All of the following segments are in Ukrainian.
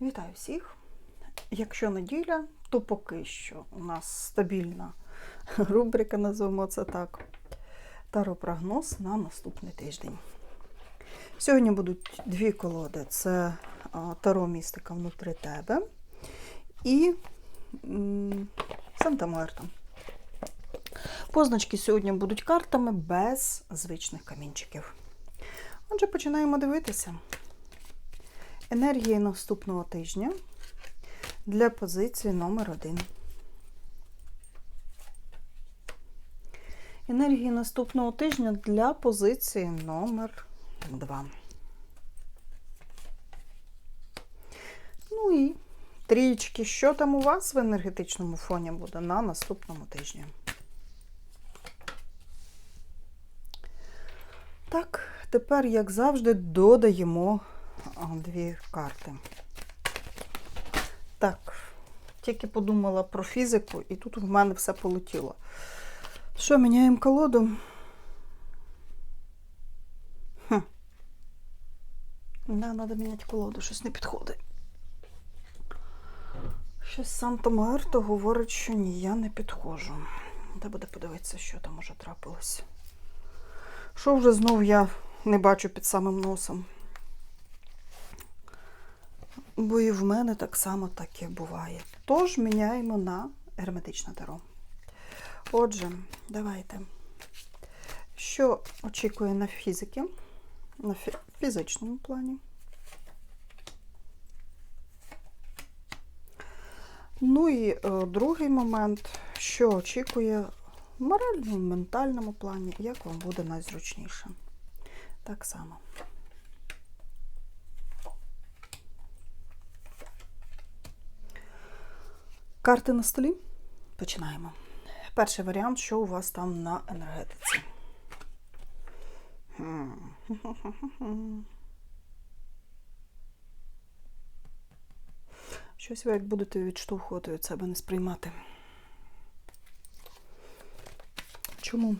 Вітаю всіх! Якщо неділя, то поки що у нас стабільна рубрика, називаємо це так. Таропрогноз на наступний тиждень. Сьогодні будуть дві колоди: це Таро містика внутрі тебе і Санта Муерта. Позначки сьогодні будуть картами без звичних камінчиків. Отже, починаємо дивитися. Енергії наступного тижня для позиції номер 1 Енергії наступного тижня для позиції номер 2 Ну і трієчки, що там у вас в енергетичному фоні буде на наступному тижні. Так, тепер, як завжди, додаємо дві карти. Так, тільки подумала про фізику, і тут в мене все полетіло. Що, міняємо колоду? Хм. Да, треба міняти колоду, щось не підходить. Щось Санта Муерто говорить, що ні, я не підходжу. Треба буде подивитися, що там уже трапилось. Що вже знов я не бачу під самим носом. Бо і в мене так само таке буває. Тож міняємо на герметичне таро. Отже, давайте. Що очікує на фізики, на фі- фізичному плані? Ну і е, другий момент, що очікує в моральному, ментальному плані, як вам буде найзручніше. Так само. Карти на столі. Починаємо. Перший варіант, що у вас там на енергетиці. Щось ви як будете відштовхувати від себе, не сприймати. Чому?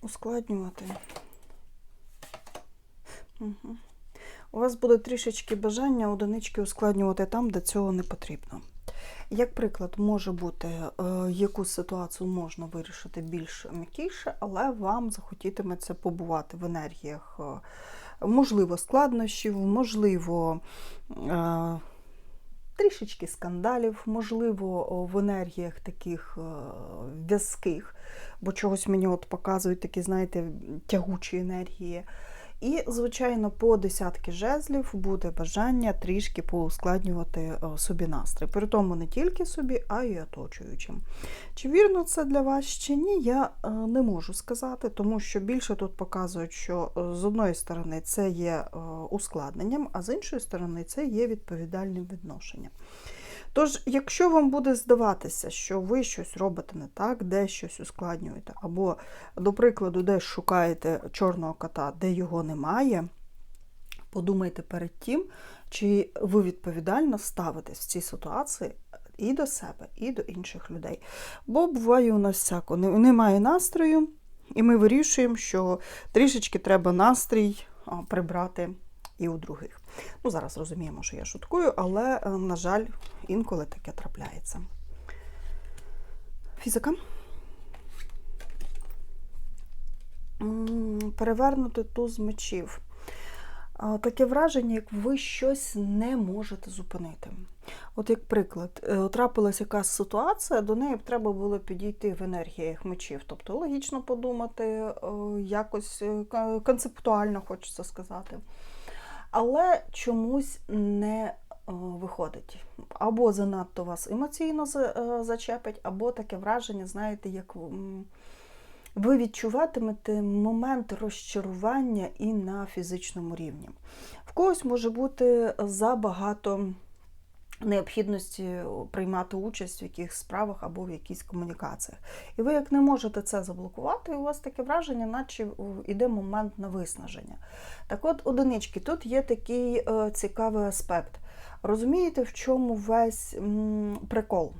Ускладнювати. Угу. У вас буде трішечки бажання одинички ускладнювати там, де цього не потрібно. Як приклад, може бути, е, якусь ситуацію можна вирішити більш м'якіше, але вам захотітиметься побувати в енергіях, е, можливо, складнощів, можливо, е, трішечки скандалів, можливо, в енергіях таких в'язких, бо чогось мені от показують такі, знаєте, тягучі енергії. І, звичайно, по десятки жезлів буде бажання трішки поускладнювати е, собі настрій. При тому не тільки собі, а й оточуючим. Чи вірно це для вас чи ні, я е, не можу сказати, тому що більше тут показують, що е, з одної сторони це є ускладненням, а з іншої сторони це є відповідальним відношенням. Тож, якщо вам буде здаватися, що ви щось робите не так, де щось ускладнюєте, або, до прикладу, десь шукаєте чорного кота, де його немає, подумайте перед тим, чи ви відповідально ставитесь в цій ситуації і до себе, і до інших людей. Бо буває у нас всяко, немає настрою, і ми вирішуємо, що трішечки треба настрій прибрати і у других. Ну, зараз розуміємо, що я шуткую, але, е, на жаль, інколи таке трапляється. Фізика. Перевернути туз мечів. Таке враження, як ви щось не можете зупинити. От як приклад, е, трапилася якась ситуація, до неї б треба було підійти в енергіях мечів. Тобто логічно подумати, е, якось концептуально хочеться сказати. Але чомусь не е, виходить. Або занадто вас емоційно е, зачепить, або таке враження, знаєте, як ви відчуватимете момент розчарування і на фізичному рівні. В когось може бути забагато необхідності приймати участь в якихось справах або в якійсь комунікаціях. І ви як не можете це заблокувати, у вас таке враження, наче йде момент на виснаження. Так от, одинички, тут є такий е, цікавий аспект. Розумієте, в чому весь м, прикол?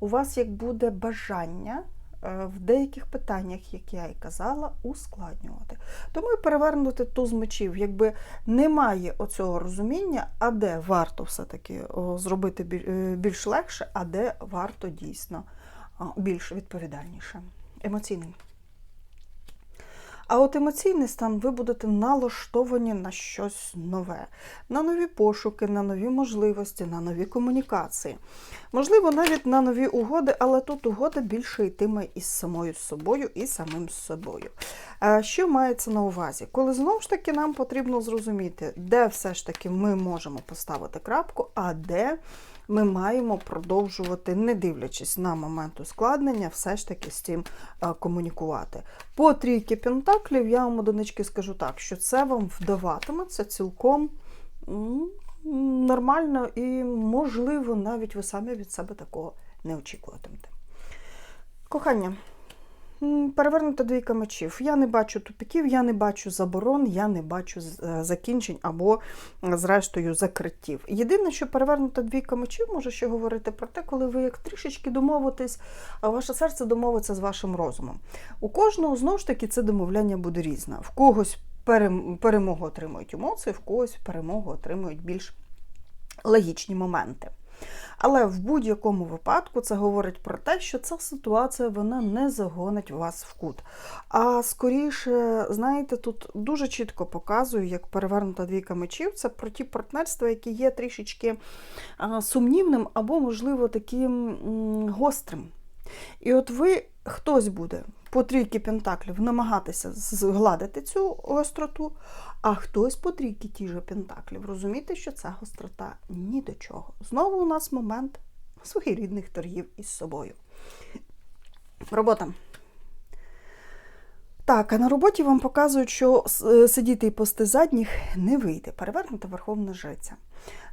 У вас як буде бажання в деяких питаннях, як я і казала, ускладнювати. Тому і перевернути туз мечів, якби немає оцього розуміння, а де варто все-таки зробити е, більш легше, а де варто дійсно більш відповідальніше. Емоційний. А от емоційний стан ви будете налаштовані на щось нове, на нові пошуки, на нові можливості, на нові комунікації. Можливо, навіть на нові угоди, але тут угода більше йтиме із самою собою і самим собою. Що мається на увазі? Коли знову ж таки нам потрібно зрозуміти, де все ж таки ми можемо поставити крапку, а де ми маємо продовжувати, не дивлячись на момент ускладнення, все ж таки з цим е, комунікувати. По трійки пентаклів я вам одинички скажу так, що це вам вдаватиметься цілком нормально і, можливо, навіть ви самі від себе такого не очікуватимете. Кохання. Перевернута двійка мечів. Я не бачу тупіків, я не бачу заборон, я не бачу е, закінчень або, е, зрештою, закриттів. Єдине, що перевернута двійка мечів може ще говорити про те, коли ви як трішечки домовитесь, а ваше серце домовиться з вашим розумом. У кожного знову ж таки це домовляння буде різне. В когось перемогу отримують емоції, в когось перемогу отримують більш логічні моменти. Але в будь-якому випадку це говорить про те, що ця ситуація вона не загонить вас в кут. А скоріше, знаєте, тут дуже чітко показую, як перевернута двійка мечів, це про ті партнерства, які є трішечки сумнівним або, можливо, таким гострим. І от ви хтось буде по трійки пентаклів намагатися згладити цю гостроту, а хтось по трійки ті же пентаклів. Розумієте, що ця гострота ні до чого. Знову у нас момент своєрідних торгів із собою. Робота. Так, а на роботі вам показують, що сидіти і пости задніх не вийде. Перевернута верховна жриця.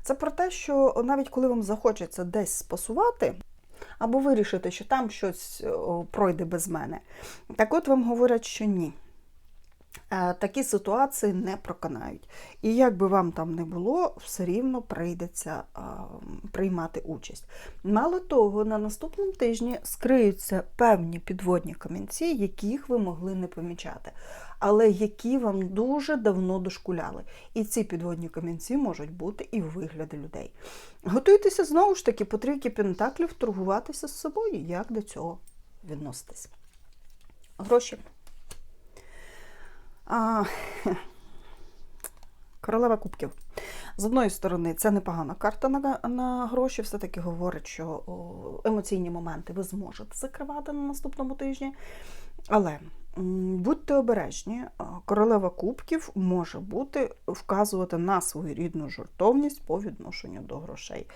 Це про те, що навіть коли вам захочеться десь спасувати, або вирішити, що там щось пройде без мене, так от вам говорять, що ні. Е, Такі ситуації не проконають. І як би вам там не було, все рівно прийдеться приймати участь. Мало того, на наступному тижні скриються певні підводні камінці, яких ви могли не помічати, але які вам дуже давно дошкуляли. І ці підводні камінці можуть бути і в вигляді людей. Готуйтеся знову ж таки по трійки пентаклів торгуватися з собою, як до цього відноситись. Гроші. Королева кубків. З одної сторони, це непогана карта на, на гроші, все-таки говорить, що емоційні моменти ви зможете закривати на наступному тижні. Але будьте обережні, королева кубків може бути вказувати на свою рідну жертовність по відношенню до грошей.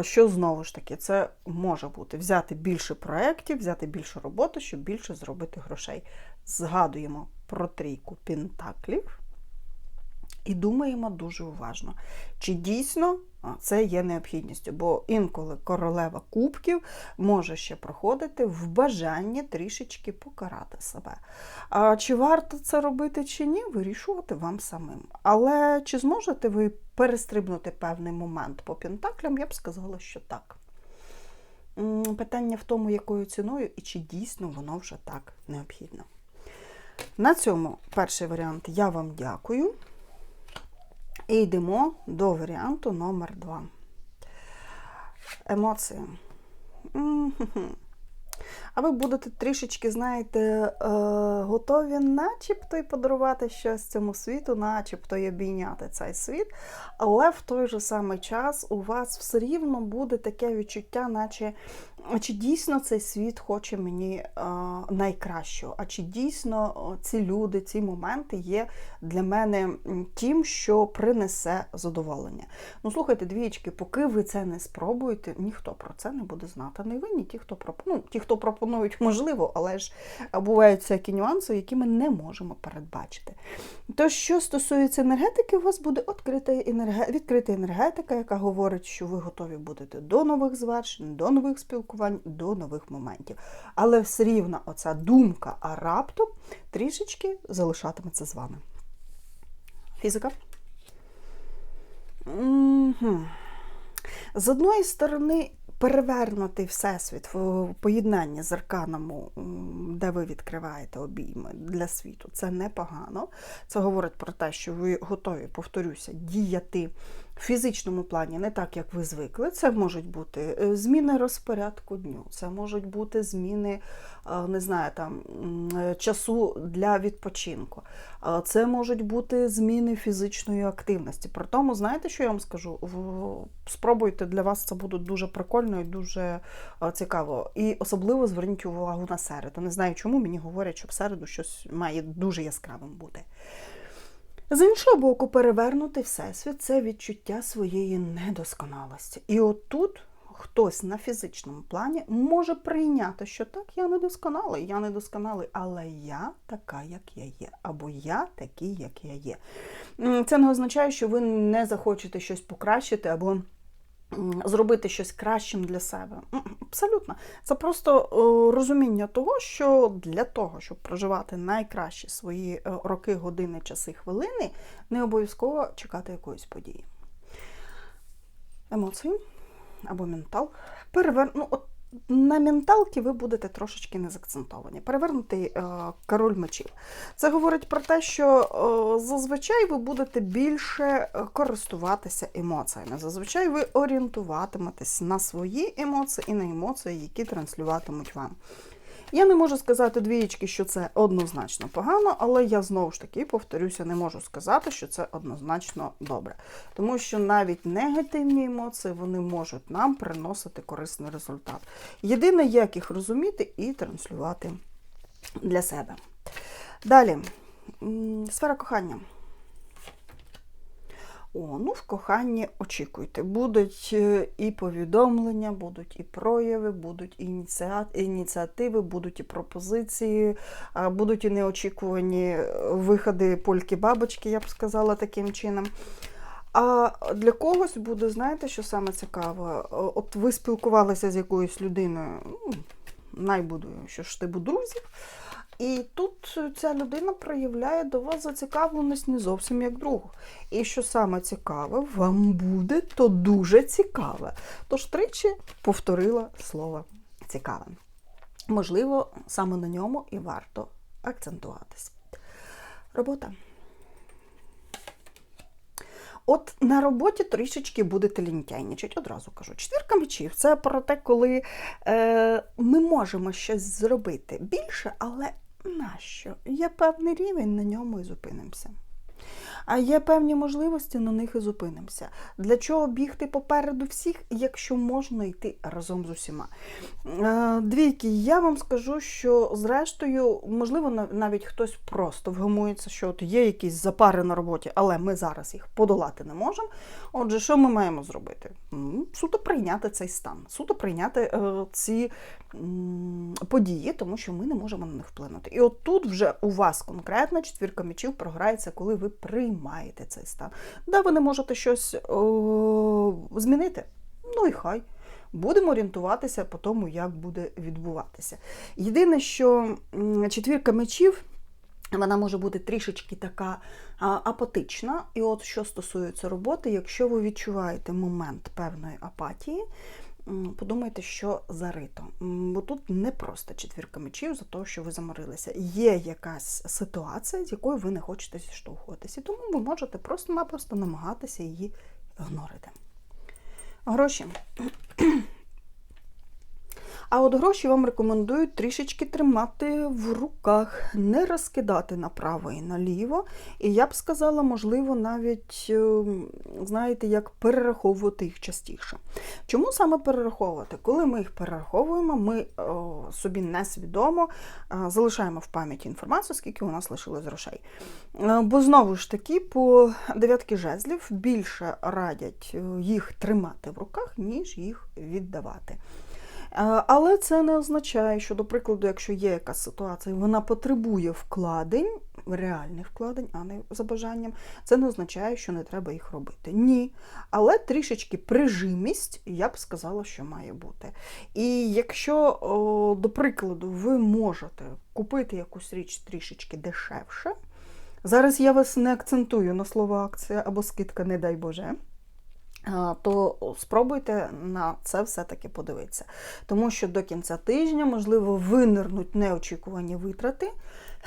Що знову ж таки, це може бути взяти більше проєктів, взяти більше роботи, щоб більше зробити грошей. Згадуємо про трійку пентаклів і думаємо дуже уважно, чи дійсно це є необхідністю, бо інколи королева кубків може ще проходити в бажанні трішечки покарати себе. А чи варто це робити чи ні, вирішувати вам самим. Але чи зможете ви перестрибнути певний момент по пентаклям, я б сказала, що так. Питання в тому, якою ціною і чи дійсно воно вже так необхідно. На цьому перший варіант я вам дякую. І йдемо до варіанту номер 2. Емоції. А ви будете трішечки, знаєте, е, готові начебто й подарувати щось цьому світу, начебто й обійняти цей світ, але в той же самий час у вас все рівно буде таке відчуття, наче чи дійсно цей світ хоче мені е, найкращого? А чи дійсно ці люди, ці моменти є для мене тим, що принесе задоволення? Ну, слухайте, двічки, поки ви це не спробуєте, ніхто про це не буде знати. Не ви, ні ті, хто пропонує. Ну, ті, хто пропонують, можливо, але ж е, бувають всякі нюанси, які ми не можемо передбачити. Тож, що стосується енергетики, у вас буде відкрита, енерге... відкрита енергетика, яка говорить, що ви готові будете до нових звершень, до нових спілкувань, до нових моментів. Але все рівно оця думка, а раптом трішечки залишатиметься з вами. Фізика. Мгм. З одної сторони, перевернути всесвіт в поєднанні з арканом, де ви відкриваєте обійми для світу, це непогано. Це говорить про те, що ви готові, повторюся, діяти в фізичному плані не так, як ви звикли. Це можуть бути е, зміни розпорядку дню, це можуть бути зміни, е, не знаю, там е, часу для відпочинку. Це можуть бути зміни фізичної активності. При тому, знаєте, що я вам скажу? Спробуйте для вас це буде дуже прикольно і дуже цікаво. І особливо зверніть увагу на середу. Не знаю, чому мені говорять, що в середу щось має дуже яскравим бути. З іншого боку, перевернути всесвіт це відчуття своєї недосконалості. І отут хтось на фізичному плані може прийняти, що так, я недосконалий, я недосконалий, але я така, як я є, або я такий, як я є. Це не означає, що ви не захочете щось покращити або зробити щось кращим для себе. Абсолютно. Це просто е, розуміння того, що для того, щоб проживати найкращі свої е, роки, години, часи, хвилини, не обов'язково чекати якоїсь події. Емоції або ментал. Перевер... ну, от на менталки ви будете трошечки не закцентовані. Перевернутий е, король мечів. Це говорить про те, що е, зазвичай ви будете більше е, користуватися емоціями. Зазвичай ви орієнтуватиметесь на свої емоції і на емоції, які транслюватимуть вам. Я не можу сказати двієчки, що це однозначно погано, але я знову ж таки повторюся, не можу сказати, що це однозначно добре. Тому що навіть негативні емоції вони можуть нам приносити корисний результат. Єдине, як їх розуміти і транслювати для себе. Далі, сфера кохання. О, ну в коханні очікуйте. Будуть е, і повідомлення, будуть і прояви, будуть і ініціативи, будуть і пропозиції, будуть і неочікувані е, виходи польки-бабочки, я б сказала таким чином. А для когось буде, знаєте, що саме цікаво? От ви спілкувалися з якоюсь людиною, ну, найбуду, що ж типу друзів. І тут ця людина проявляє до вас зацікавленість не зовсім як другу. І що саме цікаве, вам буде то дуже цікаве. Тож тричі повторила слово цікаве. Можливо, саме на ньому і варто акцентуватись. Робота. От на роботі трішечки будете лінтяйничать, одразу кажу. Четвірка мечів це про те, коли е, ми можемо щось зробити більше, але нащо? Є певний рівень, на ньому і зупинимося. А є певні можливості, на них і зупинимося. Для чого бігти попереду всіх, якщо можна йти разом з усіма? Е, Двійки, я вам скажу, що зрештою, можливо, навіть хтось просто вгамується, що от є якісь запари на роботі, але ми зараз їх подолати не можемо. Отже, що ми маємо зробити? Суто прийняти цей стан, суто прийняти е, ці події, тому що ми не можемо на них вплинути. І от тут вже у вас конкретно четвірка мечів програється, коли ви приймаєте цей стан. Да, ви не можете щось о, змінити. Ну і хай. Будемо орієнтуватися по тому, як буде відбуватися. Єдине, що четвірка мечів. Вона може бути трішечки така апатична. І от що стосується роботи, якщо ви відчуваєте момент певної апатії, подумайте, що зарито. Бо тут не просто четвірка мечів за те, що ви заморилися. Є якась ситуація, з якою ви не хочете зіштовхуватися. Тому ви можете просто-напросто намагатися її ігнорити. Гроші. А от гроші вам рекомендують трішечки тримати в руках, не розкидати направо і наліво. І я б сказала, можливо, навіть, е, знаєте, як перераховувати їх частіше. Чому саме перераховувати? Коли ми їх перераховуємо, ми о, собі несвідомо е, залишаємо в пам'яті інформацію, скільки у нас лишилось грошей. Е, Бо знову ж таки, по дев'ятки жезлів більше радять е, їх тримати в руках, ніж їх віддавати. Е, Але це не означає, що, до прикладу, якщо є якась ситуація, вона потребує вкладень, реальних вкладень, а не за бажанням, це не означає, що не треба їх робити. Ні. Але трішечки прижимість, я б сказала, що має бути. І якщо, до прикладу, ви можете купити якусь річ трішечки дешевше, зараз я вас не акцентую на слово акція або скидка, не дай Боже. То спробуйте на це все-таки подивитися. Тому що до кінця тижня, можливо, винирнуть неочікувані витрати,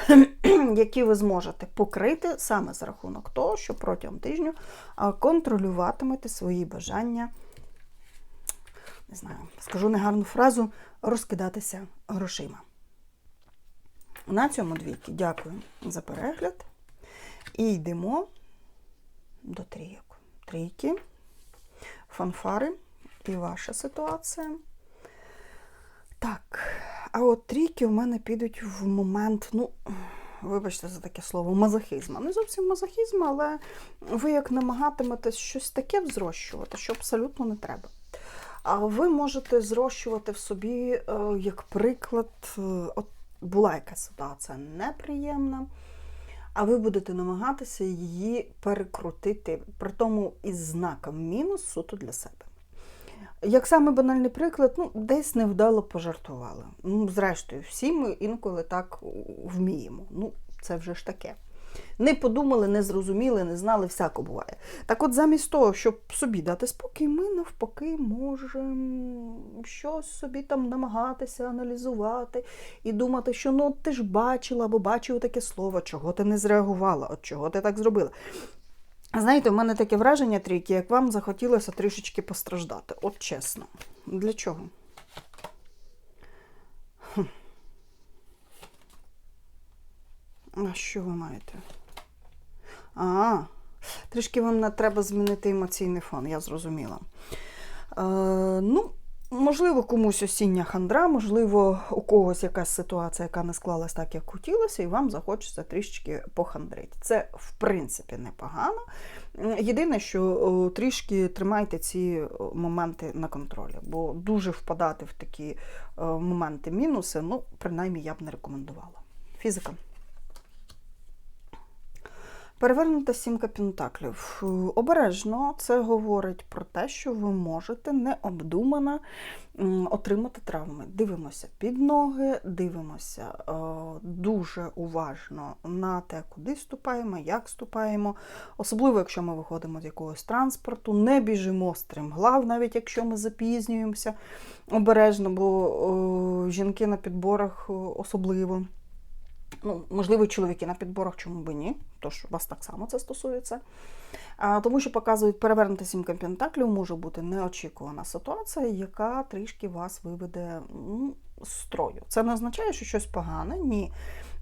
які ви зможете покрити саме за рахунок того, що протягом тижню контролюватимете свої бажання. Не знаю, скажу негарну фразу розкидатися грошима. На цьому двійки дякую за перегляд. І йдемо до трійок. Трійки, фанфари і ваша ситуація. Так, а от трійки у мене підуть в момент, ну, вибачте за таке слово, мазохізма. Не зовсім мазохізм, але ви як намагатиметесь щось таке взрощувати, що абсолютно не треба. А ви можете зрощувати в собі, е, як приклад, е, от була якась ситуація неприємна, а ви будете намагатися її перекрутити, при тому із знаком мінус суто для себе. Як саме банальний приклад, ну, десь невдало пожартували. Ну, зрештою, всі ми інколи так вміємо. Ну, це вже ж таке. Не подумали, не зрозуміли, не знали, всяко буває. Так от, замість того, щоб собі дати спокій, ми навпаки можемо щось собі там намагатися аналізувати і думати, що ну ти ж бачила або бачив таке слово, чого ти не зреагувала, от чого ти так зробила. Знаєте, у мене таке враження трійки, як вам захотілося трішечки постраждати. От чесно. Для чого? Хм. А що ви маєте? А, трішки вам треба змінити емоційний фон, я зрозуміла. Е, ну, Можливо, комусь осіння хандра, можливо, у когось якась ситуація, яка не склалась так, як хотілося, і вам захочеться трішки похандрити. Це, в принципі, непогано. Єдине, що трішки тримайте ці моменти на контролі, бо дуже впадати в такі моменти мінуси, ну, принаймні, я б не рекомендувала. Фізика. Перевернута сімка пентаклів. Обережно це говорить про те, що ви можете необдумано отримати травми. Дивимося під ноги, дивимося е, дуже уважно на те, куди ступаємо, як ступаємо. Особливо, якщо ми виходимо з якогось транспорту, не біжимо стрімглав, навіть якщо ми запізнюємося обережно, бо жінки на підборах особливо. Ну, Можливо, чоловіки на підборах, чому би ні, тож вас так само це стосується. А, Тому що показують перевернути сімка пентаклів, може бути неочікувана ситуація, яка трішки вас виведе ну, з строю. Це не означає, що щось погане, ні.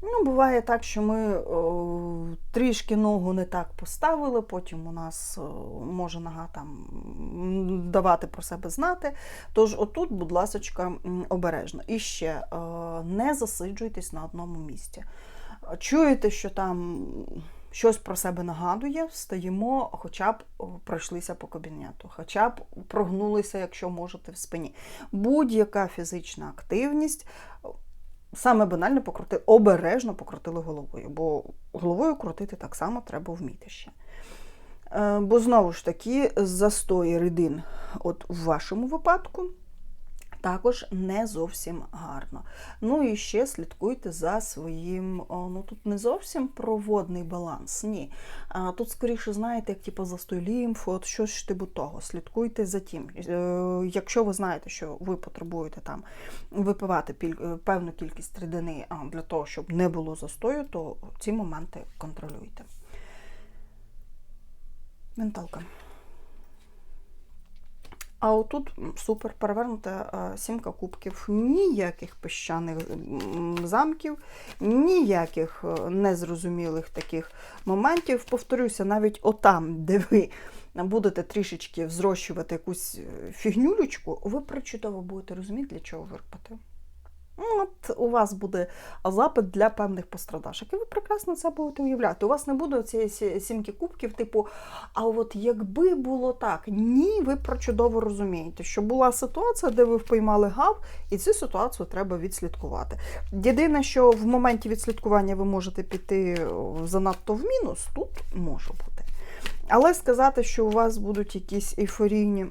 Ну, Буває так, що ми о, трішки ногу не так поставили, потім у нас о, може нога там давати про себе знати. Тож, отут, будь ласка, обережно. І ще о, не засиджуйтесь на одному місці. Чуєте, що там щось про себе нагадує, встаємо, хоча б пройшлися по кабінету, хоча б прогнулися, якщо можете, в спині. Будь-яка фізична активність. Саме банально покрути, обережно покрутили головою, бо головою крутити так само треба вміти ще. Е, бо знову ж таки, застої рідин, от в вашому випадку, також не зовсім гарно. Ну і ще слідкуйте за своїм, ну тут не зовсім проводний баланс, ні. А Тут, скоріше, знаєте, як типу застой лімфу, от щось штибу того. Слідкуйте за тим. Е, якщо ви знаєте, що ви потребуєте там випивати е, певну кількість рідини для того, щоб не було застою, то ці моменти контролюйте. Менталка. А отут супер перевернута сімка кубків. Ніяких піщаних замків, ніяких е, незрозумілих таких моментів. Повторюся, навіть отам, де ви будете трішечки взрощувати якусь е, фігнюлючку, ви причудово будете розуміти, для чого вирпати. Ну, от у вас буде запит для певних пострадашок. І ви прекрасно це будете уявляти. У вас не буде цієї сімки кубків, типу, а от якби було так, ні, ви про чудово розумієте, що була ситуація, де ви впіймали гав, і цю ситуацію треба відслідкувати. Єдине, що в моменті відслідкування ви можете піти занадто в мінус, тут може бути. Але сказати, що у вас будуть якісь ейфорійні,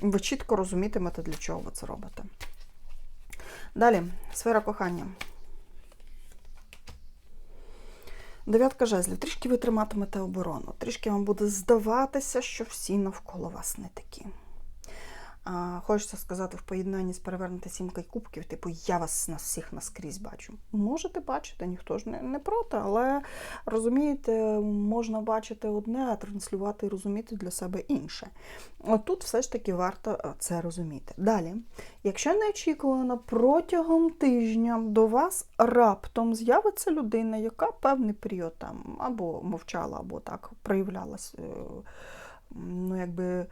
ви чітко розумітимете, для чого ви це робите. Далі, сфера кохання. Дев'ятка жезлів. Трішки ви триматимете оборону. Трішки вам буде здаватися, що всі навколо вас не такі. А, хочеться сказати в поєднанні з перевернути сімкою кубків, типу, я вас нас всіх наскрізь бачу. Можете бачити, ніхто ж не, не проти, але розумієте, можна бачити одне, а транслювати і розуміти для себе інше. От тут все ж таки варто е, це розуміти. Далі, якщо неочікувано протягом тижня до вас раптом з'явиться людина, яка певний період там або мовчала, або так проявлялась, е, ну якби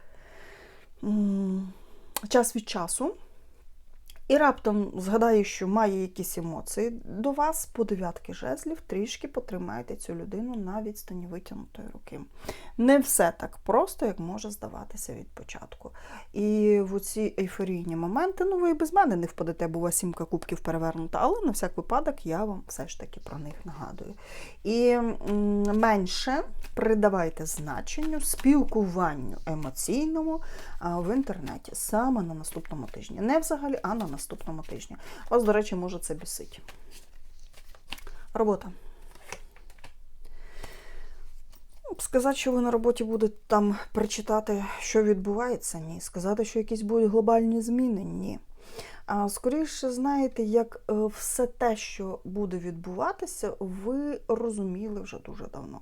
час від часу. І раптом згадає, що має якісь емоції до вас по дев'ятки жезлів, трішки потримайте цю людину на відстані витягнутої руки. Не все так просто, як може здаватися від початку. І в ці ейфорійні моменти, ну ви і без мене не впадете, бо у вас сімка кубків перевернута, але на всяк випадок я вам все ж таки про них нагадую. І менше придавайте значенню спілкуванню емоційному в інтернеті саме на наступному тижні. Не взагалі, а на наступному тижні. Вас, до речі, може це бісить. Робота. Сказати, що ви на роботі будете там прочитати, що відбувається, ні. Сказати, що якісь будуть глобальні зміни, ні. А скоріше, знаєте, як е, все те, що буде відбуватися, ви розуміли вже дуже давно.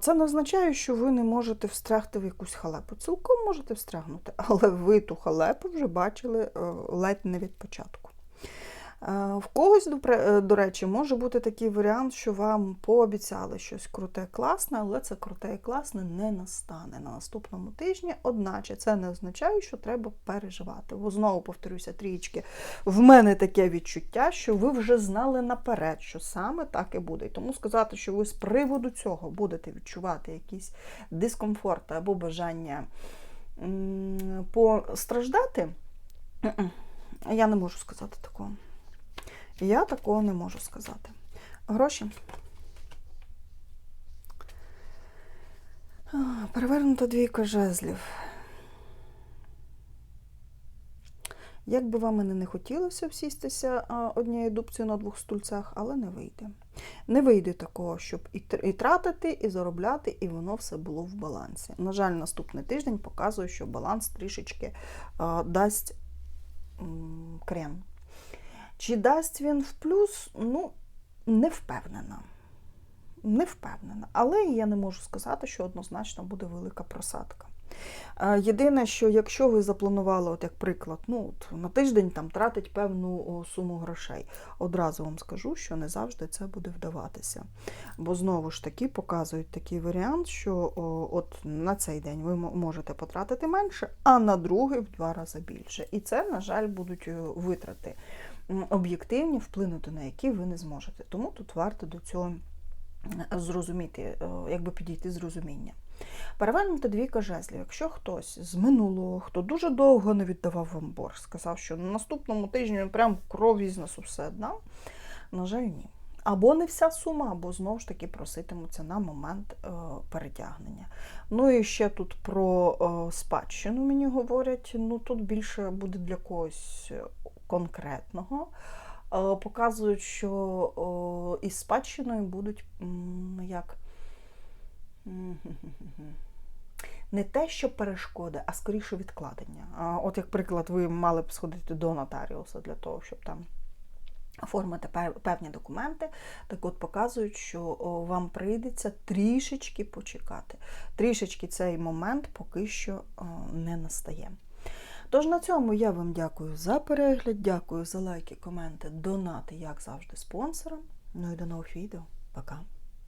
Це не означає, що ви не можете встрягти в якусь халепу. Цілком можете встрягнути, але ви ту халепу вже бачили е, ледь не від початку. Е, В когось, е, до речі, може бути такий варіант, що вам пообіцяли щось круте, класне, але це круте і класне не настане на наступному тижні. Одначе це не означає, що треба переживати. Бо знову повторюся, трічки. В мене таке відчуття, що ви вже знали наперед, що саме так і буде. І тому сказати, що ви з приводу цього будете відчувати якісь дискомфорти або бажання постраждати, я не можу сказати такого. Я такого не можу сказати. Гроші. Перевернута двійка жезлів. Як би вам і не хотілося всістися однією дубцею на двох стульцях, але не вийде. Не вийде такого, щоб і, тратити, і заробляти, і воно все було в балансі. На жаль, наступний тиждень показує, що баланс трішечки дасть м, крен. Чи дасть він в плюс? Ну, не впевнена. Не впевнена. Але я не можу сказати, що однозначно буде велика просадка. Е, Єдине, що якщо ви запланували, от як приклад, ну, от на тиждень там тратить певну суму грошей, одразу вам скажу, що не завжди це буде вдаватися. Бо знову ж таки показують такий варіант, що от на цей день ви можете потратити менше, а на другий в два рази більше. І це, на жаль, будуть е, витрати об'єктивні, вплинути на які ви не зможете. Тому тут варто до цього зрозуміти, е, якби підійти з розуміння. Перевернути двійка жезлів. Якщо хтось з минулого, хто дуже довго не віддавав вам борг, сказав, що на наступному тижні прям кров носу все дав, на жаль, ні. Або не вся сума, або знову ж таки проситимуться на момент е, перетягнення. Ну і ще тут про е, спадщину мені говорять. Ну тут більше буде для когось конкретного. Е, показують, що із спадщиною будуть як. Не те, що перешкоди, а скоріше відкладення. От, як приклад, ви мали б сходити до нотаріуса для того, щоб там оформити певні документи. Так от показують, що вам прийдеться трішечки почекати. Трішечки цей момент поки що не настає. Тож на цьому я вам дякую за перегляд, дякую за лайки, коменти, донати, як завжди, спонсорам. Ну і до нових відео. Пока!